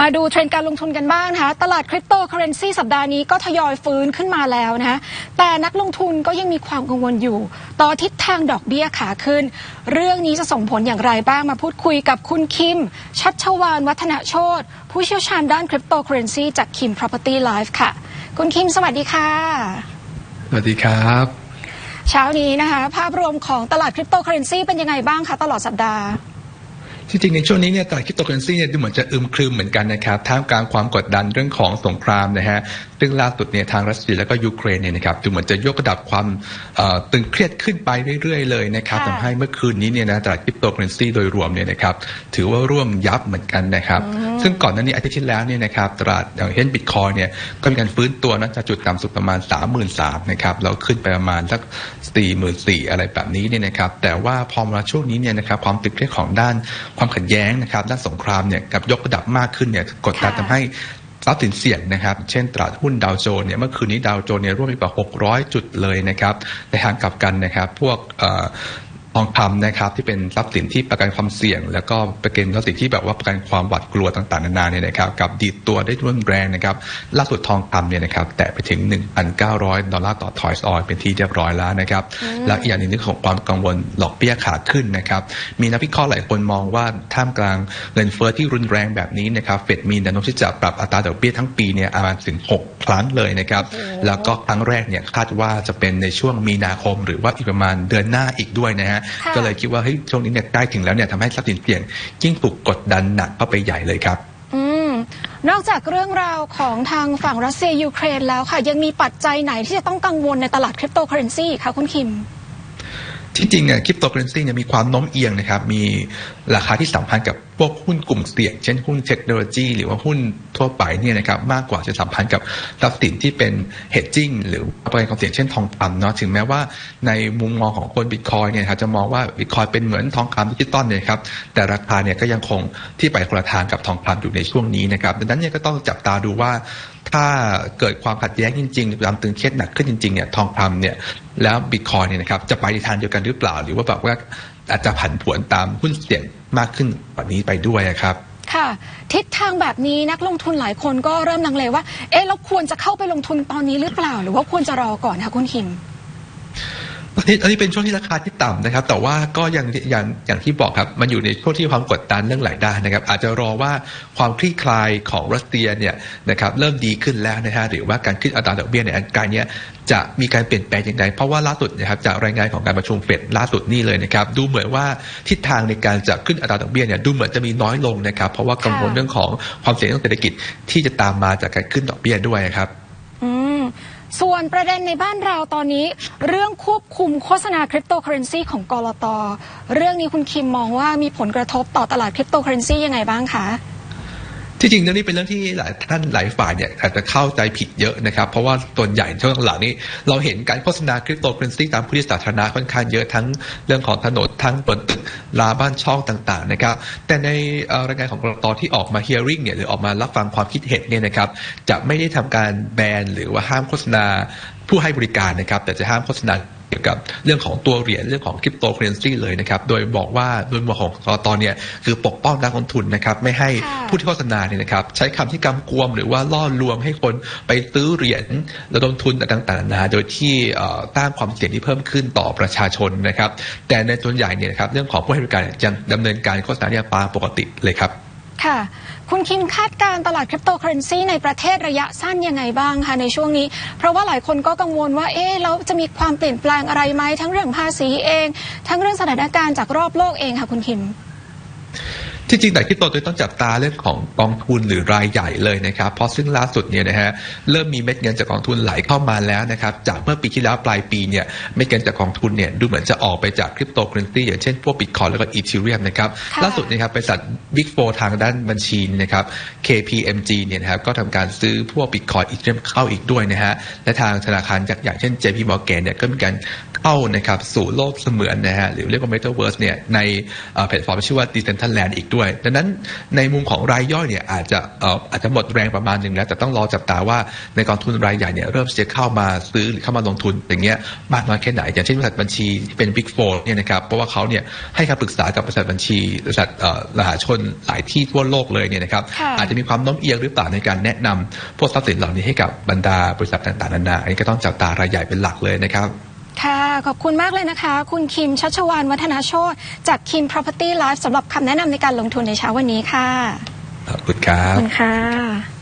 มาดูเทรนด์การลงทุนกันบ้างนะคะตลาดคริปโตเคอเรนซีสัปดาห์นี้ก็ทยอยฟื้นขึ้นมาแล้วนะคะแต่นักลงทุนก็ยังมีความกังวลอยู่ ต่อทิศทางดอกเบี้ยขาขึ้น เรื่องนี้จะส่งผลอย่างไรบ้างมาพูดคุยกับคุณคิม ชัชวานวัฒนโชตผู้เชี่ยวชาญด้านคริปโตเคอเรนซีจากคิม Property Life ค่ะ คุณคิมสวัสดีค่ะ สวัสดีครับ เช้านี้นะคะ ภาพรวมของตลาดคริปโตเคอเรนซีเป็นยังไงบ้างคะตลอดสัปดาห์ ที่จริงในช่วงนี้เนี่ยตลาดคริปโตเคอเรนซีเนี่ยดูเหมือนจะอึมครึมเหมือนกันนะครับท่ามกลางความกดดันเรื่องของสงครามนะฮะซึ่งล่าสุดเนี่ยทางรัสเซียแล้วก็ยูเครนเนี่ยนะครับดูเหมือนจะยกระดับความเอ่อตึงเครียดขึ้นไปเรื่อยๆเลยนะครับค่ะทำให้เมื่อคืนนี้เนี่ยนะตลาดคริปโตเคอเรนซีโดยรวมเนี่ยนะครับถือว่าร่วมยับเหมือนกันนะครับ ซึ่งก่อนหน้านี้อาทิตย์ที่แล้วเนี่ยนะครับตลาดอย่างเช่นบิตคอยเนี่ยก็มีการฟื้นตัวนะจากจุดต่ำสุดประมาณ 3 3 0 0 0นะครับแล้วขึ้นไปประมาณสัก 4 4 0 0 0อะไรแบบนี้เนี่ยนะครับ แต่ว่าพอมาช่วงนี้เนี่ยนะครับความตึงเครียดของด้านความขัดแย้งนะครับ ด้านสงครามเนี่ยกับยกระดับมากขึ้นเนี่ยกดดันค่ะทำให้ทรัพย์สินเสี่ยงนะครับ เช่นตลาดหุ้นดาวโจนส์เนี่ยเมื่อคืนนี้ดาวโจนส์เนี่ยร่วมไปกว่า 600 จุดเลยนะครับ ในทางกลับกันนะครับ พวกเอ่อทองคำนะครับที่เป็นทรัพย์สินที่ประกันความเสี่ยง แล้วก็ประกันทรัพย์สินที่แบบว่าประกันความหวาดกลัวต่างๆนานาเนี่ยนะครับกับดีดตัวได้รุนแรงนะครับล่าสุดทองคำเนี่ยนะครับแตะไปถึง 1,900 ดอลลาร์ต่อทอยส์ออยเป็นที่เรียบร้อยแล้วนะครับแล้วอีกอย่างหนึ่งเรื่องของความกังวลหลอกเบี้ยขาขึ้นนะครับมีนักวิเคราะห์หลายคนมองว่าท่ามกลางเงินเฟ้อที่รุนแรงแบบนี้นะครับเฟดมีแนวโน้มที่จะปรับอัตราดอกเบี้ยทั้งปีเนี่ยประมาณถึง 6 ครั้งเลยนะครับโอ้โหแล้วก็ครั้งแรกเนี่ยคาดว่าจะเป็นในช่วงมีนาคม หรือว่าอีกประมาณเดือนหน้าอีกด้วยนะฮะค่ะก็เลยคิดว่าเฮ้ยช่วงนี้เนี่ยใกล้ถึงแล้วเนี่ยทำให้ทรัพย์สินเสี่ยงยิ่งถูกกดดันหนักเข้าไปใหญ่เลยครับอืมนอกจากเรื่องราวของทางฝั่งรัสเซียยูเครนแล้วค่ะยังมีปัจจัยไหนที่จะต้องกังวลในตลาดคริปโตเคอเรนซีคะคุณคิมที่จริงเนี่ยคริปโตเคอเรนซีเนี่ยมีความโน้มเอียงนะครับมีราคาที่สัมพันธ์กับ พวกหุ้นกลุ่มเสี่ยง เช่นหุ้นเทคโนโลยี หรือว่าหุ้นทั่วไปเนี่ยนะครับมากกว่าจะสัมพันธ์กับทรัพย์สินที่เป็น hedging หรือประกันความเสี่ยงเช่นทองคำเนาะถึงแม้ว่าในมุมมองของคนบิตคอยเนี่ยครับจะมองว่าบิตคอยเป็นเหมือนทองคำดิจิตอลเนี่ยครับแต่ราคาเนี่ยก็ยังคงที่ไปคนละทางกับทองคำอยู่ในช่วงนี้นะครับดังนั้นเนี่ยก็ต้องจับตาดูว่าถ้าเกิดความขัดแย้งจริงๆความตึงเครียดหนักขึ้นจริงๆเนี่ยทองคำเนี่ยแล้วบิตคอยเนี่ยนะครับจะไปในทางเดียวกันหรือเปล่า หรือว่าแบบว่า อาจจะผันผวนตามหุ้นเสี่ยงมากขึ้นกว่านี้ไปด้วยครับค่ะ ทิศทางแบบนี้นักลงทุนหลายคนก็เริ่มลังเลว่า เอ๊ะเราควรจะเข้าไปลงทุนตอนนี้หรือเปล่า หรือว่าควรจะรอก่อนคะคุณหิม อันนี้อันนี้เป็นช่วงที่ราคาที่ต่ำนะครับ แต่ว่าก็ยังอย่างอย่างที่บอกครับมันอยู่ในช่วงที่ความกดดันเรื่องหลายด้านนะครับ อาจจะรอว่าความคลี่คลายของรัสเซียเนี่ยนะครับเริ่มดีขึ้นแล้วนะฮะหรือว่าการขึ้นอัตราดอกเบี้ยในอันไกลเนี่ยจะมีการเปลี่ยนแปลงอย่างไรเพราะว่าล่าสุดนะครับจากรายงานของการประชุมเฟดล่าสุดนี่เลยนะครับ ดูเหมือนว่าทิศทางในการจะขึ้นอัตราดอกเบี้ยเนี่ยดูเหมือนจะมีน้อยลงนะครับ เพราะว่ากังวลเรื่องของความเสี่ยงทางเศรษฐกิจที่จะตามมาจากการขึ้นดอกเบี้ยด้วยครับ ส่วนประเด็นในบ้านเราตอนนี้ เรื่องควบคุมโฆษณาคริปโตเคอเรนซีของกรตเรื่องนี้คุณคิมมองว่ามีผลกระทบต่อตลาดคริปโตเคอเรนซียังไงบ้างคะ ที่จริงเรื่องนี้เป็นเรื่องที่หลายท่านหลายฝ่ายเนี่ยอาจจะเข้าใจผิดเยอะนะครับ เพราะว่าส่วนใหญ่ช่วงหลังนี้ เราเห็นการโฆษณาคริปโตเคอเรนซีตามพื้นที่สาธารณะค่อนข้างเยอะทั้งเรื่องของถนนทั้งบนตึกลาบ้านช่องต่างๆนะครับ แต่ในรายงานของกรตที่ออกมา hearing เนี่ยหรือออกมารับฟังความคิดเห็นเนี่ยนะครับจะไม่ได้ทำการแบนหรือว่าห้ามโฆษณาผู้ให้บริการนะครับ แต่จะห้ามโฆษณา เกี่ยวกับเรื่องของตัวเหรียญเรื่องของคริปโตเคอเรนซีเลยนะครับโดยบอกว่าโดยมุมของกตเนี่ยคือปกป้องนักลงทุนนะครับไม่ให้ค่ะผู้ที่โฆษณาเนี่ยนะครับใช้คำที่กำกวมหรือว่าล่อลวงให้คนไปซื้อเหรียญระดมทุนต่างๆนานาโดยที่เอ่อสร้างความเสี่ยงที่เพิ่มขึ้นต่อประชาชนนะครับแต่ในส่วนใหญ่เนี่ยนะครับเรื่องของผู้ให้บริการยังดำเนินการโฆษณาเนี่ยตามปกติเลยครับค่ะ คุณคิมคาดการตลาดคริปโตเคอเรนซีในประเทศระยะสั้นยังไงบ้างคะในช่วงนี้ เพราะว่าหลายคนก็กังวลว่าเอ๊ะแล้วจะมีความเปลี่ยนแปลงอะไรไหมทั้งเรื่องภาษีเอง ทั้งเรื่องสถานการณ์จากรอบโลกเองค่ะคุณคิม ที่จริงแต่คริปโตตัวต้องจับตาเรื่องของกองทุนหรือรายใหญ่เลยนะครับเพราะซึ่งล่าสุดเนี่ยนะฮะเริ่มมีเม็ดเงินจากกองทุนไหลเข้ามาแล้วนะครับจากเมื่อปีที่แล้วปลายปีเนี่ยเม็ดเงินจากกองทุนเนี่ยดูเหมือนจะออกไปจากคริปโตเคอเรนซีอย่างเช่นพวกบิตคอยแล้วก็อีทีเรียมนะครับค่ะล่าสุดนะครับบริษัทบิ๊กโฟทางด้านบัญชีนะครับ KPMG เนี่ยนะครับก็ทำการซื้อพวกบิตคอยอีทีเรียมเข้าอีกด้วยนะฮะและทางธนาคารยักษ์ใหญ่เช่น JP Morgan เนี่ยก็มีการ เข้านะครับสู่โลกเสมือนนะฮะหรือเรียกว่า Metaverse เนี่ยในเอ่อแพลตฟอร์มที่ชื่อว่า Decentraland อีกด้วย ดังนั้นในมุมของรายย่อยเนี่ยอาจจะเอ่ออาจจะหมดแรงประมาณหนึ่งแล้ว แต่ต้องรอจับตาว่าในกองทุนรายใหญ่เนี่ยเริ่มที่จะเข้ามาซื้อหรือเข้ามาลงทุนอย่างเงี้ยมากน้อยแค่ไหน อย่างเช่นบริษัทบัญชีที่เป็น Big Four เนี่ยนะครับเพราะว่าเขาเนี่ยให้คำปรึกษากับบริษัทบัญชีบริษัทเอ่อมหาชนหลายที่ทั่วโลกเลยเนี่ยนะครับค่ะอาจจะมีความโน้มเอียงหรือเปล่าในการแนะนำพวกทรัพย์สินเหล่านี้ให้กับบรรดาบริษัทต่างๆนานาอันนี้ก็ต้องจับตารายใหญ่เป็นหลักเลยนะครับ ค่ะ ขอบคุณมากเลยนะคะ คุณคิมชัชวานวัฒนาโชตจากคิม Property Life สำหรับคำแนะนำในการลงทุนในเช้าวันนี้ค่ะ ขอบคุณครับ ขอบคุณค่ะ